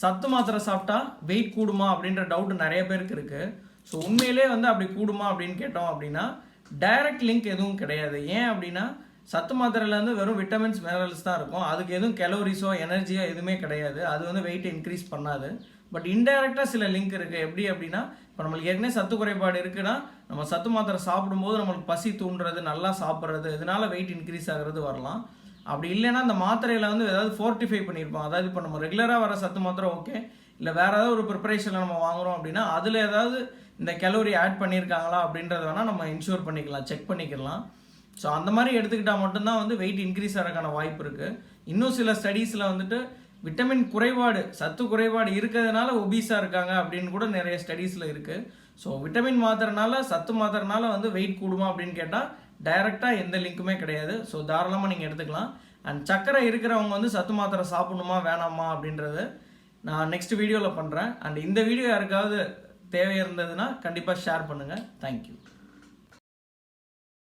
சத்து மாத்திரை சாப்பிட்டா வெயிட் கூடுமா அப்படின்ற டவுட் நிறைய பேருக்கு இருக்குது ஸோ உண்மையிலே வந்து அப்படி கூடுமா அப்படின்னு கேட்டோம் அப்படின்னா டைரக்ட் லிங்க் எதுவும் கிடையாது. ஏன் அப்படின்னா சத்து மாத்திரையிலேருந்து வெறும் விட்டமின்ஸ் மினரல்ஸ் தான் இருக்கும். அதுக்கு எதுவும் கெலோரிஸோ எனர்ஜியோ எதுவுமே கிடையாது. அது வந்து வெயிட் இன்க்ரீஸ் பண்ணாது. பட் இன்டைரக்டாக சில லிங்க் இருக்குது எப்படி அப்படின்னா இப்போ நம்மளுக்கு ஏற்கனவே சத்து குறைபாடு இருக்குன்னா நம்ம சத்து மாத்திரை சாப்பிடும்போது நம்மளுக்கு பசி தூண்டுறது நல்லா சாப்பிட்றது இதனால வெயிட் இன்க்ரீஸ் ஆகிறது வரலாம். அப்படி இல்லைன்னா அந்த மாத்திரையில் வந்து ஏதாவது ஃபோர்ட்டிஃபை பண்ணியிருப்போம் அதாவது இப்போ நம்ம ரெகுலராக வர சத்து மாத்திரை ஓகே இல்லை வேறு ஏதாவது ஒரு ப்ரிப்பரேஷனில் நம்ம வாங்குறோம் அப்படின்னா அதில் ஏதாவது இந்த கலோரி ஆட் பண்ணியிருக்காங்களா அப்படின்றத வேணால் நம்ம இன்ஷூர் பண்ணிக்கலாம் செக் பண்ணிக்கலாம். ஸோ அந்த மாதிரி எடுத்துக்கிட்டால் மட்டும்தான் வந்து வெயிட் இன்க்ரீஸ் ஆகிறதுக்கான வாய்ப்பு இருக்குது இன்னும் சில ஸ்டடீஸில் வந்துட்டு விட்டமின் குறைபாடு சத்து குறைபாடு இருக்கிறதுனால ஒபீஸாக இருக்காங்க அப்படின்னு கூட நிறைய ஸ்டடீஸில் இருக்குது ஸோ விட்டமின் மாத்திரனால சத்து மாத்திரனால வந்து வெயிட் கூடுமா அப்படின்னு கேட்டால் டைரெக்டாக எந்த லிங்க்குமே கிடையாது. ஸோ தாராளமாக நீங்கள் எடுத்துக்கலாம். அண்ட் சக்கரை இருக்கிறவங்க வந்து சத்து மாத்திரை சாப்பிடணுமா வேணாமா அப்படின்றது நான் நெக்ஸ்ட் வீடியோவில் பண்ணுறேன் அண்ட் இந்த வீடியோ யாருக்காவது தேவை இருந்ததுன்னா கண்டிப்பாக ஷேர் பண்ணுங்கள் தேங்க்யூ